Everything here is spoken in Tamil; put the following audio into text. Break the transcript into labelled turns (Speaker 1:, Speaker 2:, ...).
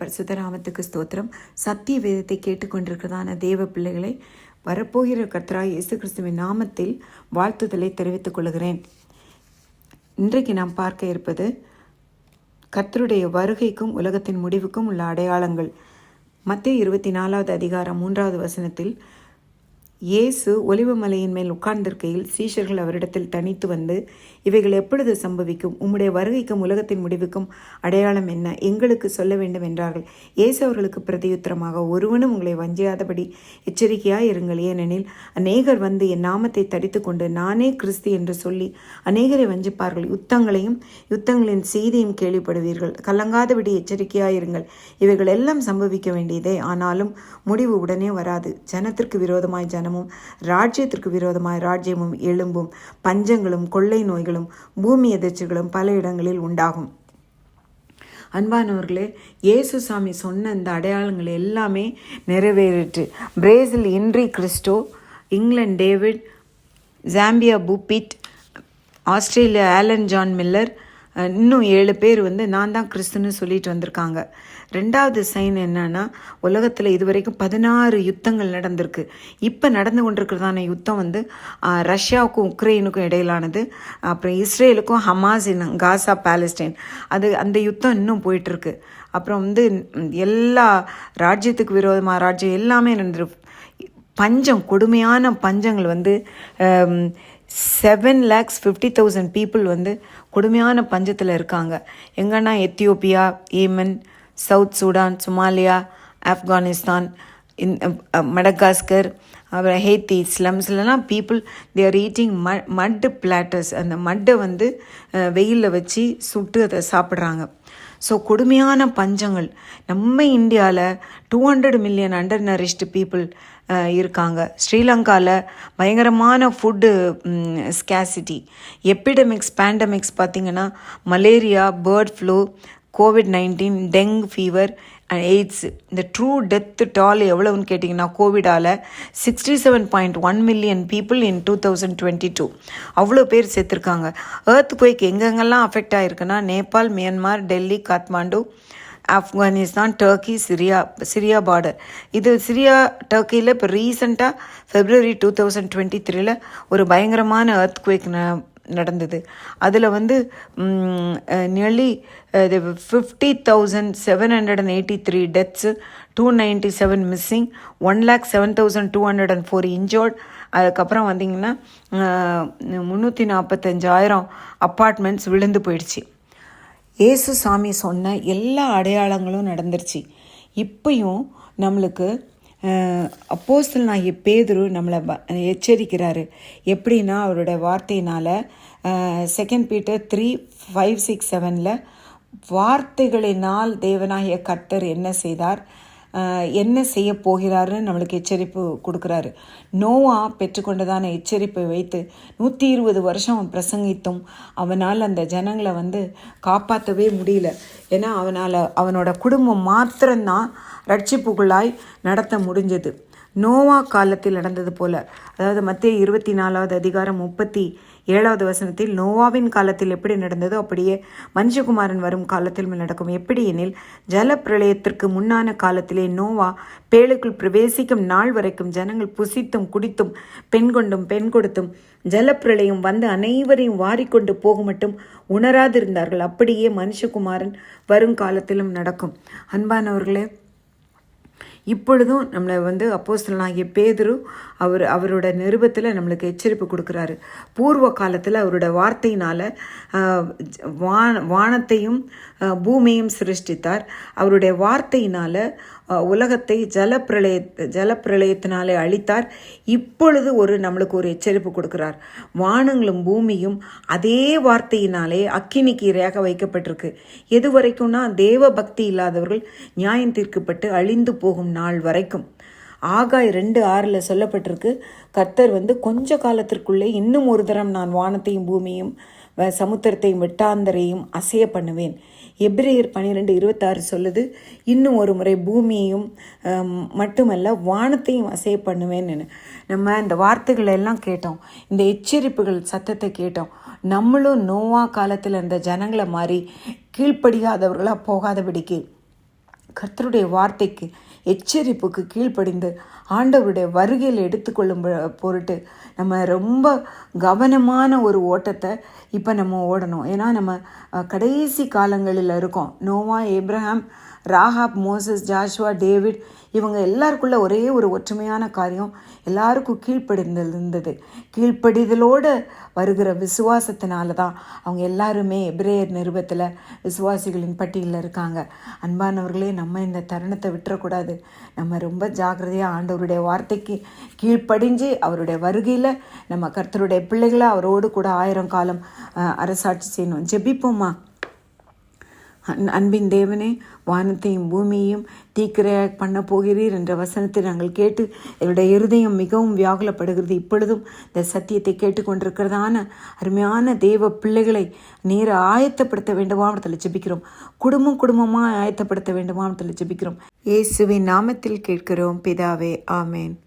Speaker 1: பரிசுத்த நாமத்துக்கு ஸ்தோத்திரம். சத்திய வேதத்தை கேட்டுக்கொண்டிருக்கிறதான தேவ பிள்ளைகளை வரப்போகிற கர்த்தராய் இயேசு கிறிஸ்துவின் நாமத்தில் வாழ்த்துதலை தெரிவித்துக் கொள்கிறேன். இன்றைக்கு நாம் பார்க்க இருப்பது கர்த்தருடைய வருகைக்கும் உலகத்தின் முடிவுக்கும் உள்ள அடையாளங்கள். மத்திய இருபத்தி நாலாவது அதிகாரம் மூன்றாவது வசனத்தில் இயேசு ஒலிவமலையின் மேல் உட்கார்ந்திருக்கையில் சீஷர்கள் அவரிடத்தில் தனித்து வந்து இவைகள் எப்பொழுது சம்பவிக்கும்? உம்முடைய வருகைக்கும் உலகத்தின் முடிவுக்கும் அடையாளம் என்ன? எங்களுக்கு சொல்ல வேண்டும் என்றார்கள். இயேசு அவர்களுக்கு பிரதியுத்தரமாக ஒருவனும் உங்களை வஞ்சியாதபடி எச்சரிக்கையாய் இருங்கள். ஏனெனில் அநேகர் வந்து என் நாமத்தை தரித்து கொண்டு நானே கிறிஸ்து என்று சொல்லி அநேகரை வஞ்சிப்பார்கள். யுத்தங்களையும் யுத்தங்களின் செய்தியும் கேள்விப்படுவீர்கள். கலங்காதபடி எச்சரிக்கையாயிருங்கள் இவைகள் எல்லாம் சம்பவிக்க வேண்டியதே. ஆனாலும் முடிவு உடனே வராது. ஜனத்திற்கு விரோதமாய் ஜனமும் ராஜ்யத்திற்கு விரோதமாய் ராஜ்யமும் எழும்பும் பஞ்சங்களும் கொள்ளை நோய்களும் பூமி எதிர்ச்சிகளும் பல இடங்களில் உண்டாகும். அன்பானவர்களே இயேசு சாமி சொன்ன இந்த அடையாளங்கள் எல்லாமே நிறைவேறிற்று. பிரேசில் இன்றி கிறிஸ்டோ இங்கிலாந்து டேவிட் ஜாம்பியா பூபிட் ஆஸ்திரேலியா ஆலன் ஜான் மில்லர் இன்னும் ஏழு பேர் வந்து நான் தான் கிறிஸ்துன்னு சொல்லிட்டு வந்திருக்காங்க. ரெண்டாவது சைன் என்னன்னா உலகத்தில் இதுவரைக்கும் பதினாறு யுத்தங்கள் நடந்திருக்கு. இப்போ நடந்து கொண்டிருக்கிறதான யுத்தம் வந்து ரஷ்யாவுக்கும் உக்ரைனுக்கும் இடையிலானது. அப்புறம் இஸ்ரேலுக்கும் ஹமாஸ் இன்னும் காசா பாலஸ்டைன். அது அந்த யுத்தம் இன்னும் போயிட்டுருக்கு. அப்புறம் வந்து எல்லா ராஜ்யத்துக்கு விரோதமாக ராஜ்யம் எல்லாமே நடந்துருக்கு பஞ்சம் கொடுமையான பஞ்சங்கள் வந்து seven lakhs fifty thousand people வந்து கொடுமையான பஞ்சத்தில் இருக்காங்க. எங்கன்னா Ethiopia Yemen South Sudan Somalia Afghanistan in Madagascar uh, uh, அப்புறம் ஹேத்தி ஸ்லம்ஸ்லலாம் பீப்புள் தே ஆர் ஈட்டிங் ம மட் பிளாட்டர்ஸ் அந்த மட்டை வந்து வெயிலில் வச்சு சுட்டு அதை சாப்பிட்றாங்க. ஸோ கொடுமையான பஞ்சங்கள். நம்ம இந்தியாவில் two hundred million under nourished people இருக்காங்க. ஸ்ரீலங்காவில் பயங்கரமான ஃபுட்டு ஸ்கேசிட்டி எப்பிடமிக்ஸ் பேண்டமிக்ஸ் பார்த்திங்கன்னா malaria bird flu covid nineteen dengue fever and AIDS இந்த ட்ரூ டெத்து டால் எவ்வளவுன்னு கேட்டிங்கன்னா கோவிடால் sixty seven point one million people in two thousand twenty two அவ்வளோ பேர் செத்துருக்காங்க ஏர்த் குவைக் எங்கெங்கெல்லாம் affect ஆகிருக்குன்னா Nepal Myanmar Delhi Kathmandu Afghanistan Turkey Syria Syria border இது சிரியா டர்க்கியில் இப்போ ரீசெண்டாக ஃபெப்ரவரி டூ தௌசண்ட் டுவெண்ட்டி த்ரீல ஒரு பயங்கரமான ஏர்த் குவேக் நடந்தது. அதில் வந்து nearly fifty thousand seven hundred and eighty three deaths two ninety seven missing one lakh seven thousand two hundred and four injured அதுக்கப்புறம் வந்தீங்கன்னா முந்நூற்றி நாற்பத்தஞ்சாயிரம் அப்பார்ட்மெண்ட்ஸ் விழுந்து போயிடுச்சு. ஏசு சாமி சொன்ன எல்லா அடையாளங்களும் நடந்துருச்சு. இப்பையும் நம்மளுக்கு அப்போஸ்தல் நாகிய பேதுரு நம்மளை எச்சரிக்கிறாரு. எப்படின்னா அவரோட வார்த்தையினால் second Peter three five six செவனில் வார்த்தைகளினால் தேவனாகிய கர்த்தர் என்ன செய்தார்? என்ன செய்ய போகிறாருன்னு நம்மளுக்கு எச்சரிப்பு கொடுக்குறாரு. நோவா பெற்றுக்கொண்டதான எச்சரிப்பை வைத்து நூற்றி இருபது வருஷம் அவன் பிரசங்கித்தும் அவனால் அந்த ஜனங்களை வந்து காப்பாற்றவே முடியல. ஏன்னா அவனால் அவனோட குடும்பம் மாத்திரம்தான் ரட்சிப்புக்குள்ளாய் நடத்த முடிஞ்சது. நோவா காலத்தில் நடந்தது போல. அதாவது மத்திய இருபத்தி நாலாவது அதிகாரம் முப்பத்தி ஏழாவது வசனத்தில் நோவாவின் காலத்தில் எப்படி நடந்ததோ அப்படியே மனுஷகுமாரன் வரும் காலத்தில் நடக்கும். எப்படி எனில் ஜல பிரளயத்திற்கு முன்னான காலத்திலே நோவா பேழுக்குள் பிரவேசிக்கும் நாள் வரைக்கும் ஜனங்கள் புசித்தும் குடித்தும் பெண் கொண்டும் பெண் கொடுத்தும் ஜலப்பிரளயம் வந்து அனைவரையும் வாரிக்கொண்டு போக மட்டும் உணராதிருந்தார்கள். அப்படியே மனுஷகுமாரன் வரும் காலத்திலும் நடக்கும். அன்பானவர்களே இப்பொழுதும் நம்மளை வந்து அப்போஸ்தலனாகிய பேதுரு அவர் அவரோட நிருபத்தில் நம்மளுக்கு எச்சரிப்பு கொடுக்குறாரு. பூர்வ காலத்தில் அவரோட வார்த்தையினால் வான வானத்தையும் பூமியையும் சிருஷ்டித்தார். அவருடைய வார்த்தையினால் உலகத்தை ஜலப்பிரளய ஜலப்பிரளயத்தினாலே அழித்தார். இப்பொழுது ஒரு நம்மளுக்கு ஒரு எச்சரிப்பு கொடுக்கிறார். வானங்களும் பூமியும் அதே வார்த்தையினாலே அக்கினிக்கு இரையாக வைக்கப்பட்டிருக்கு. எது வரைக்கும்னா தேவ பக்தி இல்லாதவர்கள் நியாயம் தீர்க்கப்பட்டு அழிந்து போகும் நாள் வரைக்கும். ஆகாய் ரெண்டு ஆறில் சொல்லப்பட்டிருக்கு. கர்த்தர் வந்து கொஞ்ச காலத்திற்குள்ளே இன்னும் ஒரு தரம் நான் வானத்தையும் பூமியும் வ- சமுத்திரத்தையும் வெட்டாந்தரையும் அசைய பண்ணுவேன். எப்ரேயர் பன்னிரெண்டு இருபத்தாறு சொல்லுது இன்னும் ஒரு முறை பூமியையும் மட்டுமல்ல வானத்தையும் அசைய பண்ணுவேன்னு நம்ம இந்த வார்த்தைகளை எல்லாம் கேட்டோம். இந்த எச்சரிப்புகள் சத்தத்தை கேட்டோம். நம்மளும் நோவா காலத்தில் இருந்த ஜனங்களை மாதிரி கீழ்ப்படியாதவர்களாக போகாதபடிக்கு கர்த்தருடைய வார்த்தைக்கு எச்சரிப்புக்கு கீழ்ப்படிந்து ஆண்டவருடைய வருகையில் எடுத்துக்கொள்ளும் பொருட்டு நம்ம ரொம்ப கவனமான ஒரு ஓட்டத்தை இப்போ நம்ம ஓடணும். ஏன்னா நம்ம கடைசி காலங்களில் இருக்கோம். Noah Abraham Rahab Moses Joshua David இவங்க எல்லாருக்குள்ள ஒரே ஒரு ஒற்றுமையான காரியம் எல்லாருக்கும் கீழ்ப்படிந்தல் இருந்தது கீழ்ப்படிதலோடு வருகிற விசுவாசத்தினால தான் அவங்க எல்லாருமே எபிரேயர் நிருபத்தில் விசுவாசிகளின் பட்டியலில் இருக்காங்க. அன்பானவர்களே நம்ம இந்த தருணத்தை விட்டுறக்கூடாது. நம்ம ரொம்ப ஜாக்கிரதையாக ஆண்டவருடைய வார்த்தைக்கு கீழ்ப்படிஞ்சு அவருடைய வருகையில் நம்ம கர்த்தருடைய பிள்ளைகளை அவரோடு கூட ஆயிரம் காலம் அரசாட்சி செய்யணும். ஜெபிப்போமா அன்- அன்பின் தேவனே வானத்தையும் பூமியையும் தீக்கிரையாக பண்ண போகிறீர் என்ற வசனத்தை நாங்கள் கேட்டு என்னுடைய இருதயம் மிகவும் வியாகுலப்படுகிறது. இப்பொழுதும் இந்த சத்தியத்தை கேட்டுக்கொண்டிருக்கிறதான அருமையான தேவ பிள்ளைகளை நேர ஆயத்தப்படுத்த வேண்டுமாவத்தில் ஜெபிக்கிறோம். குடும்பம் குடும்பமாக ஆயத்தப்படுத்த வேண்டுமானத்தில் ஜெபிக்கிறோம். இயேசுவின் நாமத்தில் கேட்கிறோம் பிதாவே ஆமேன்.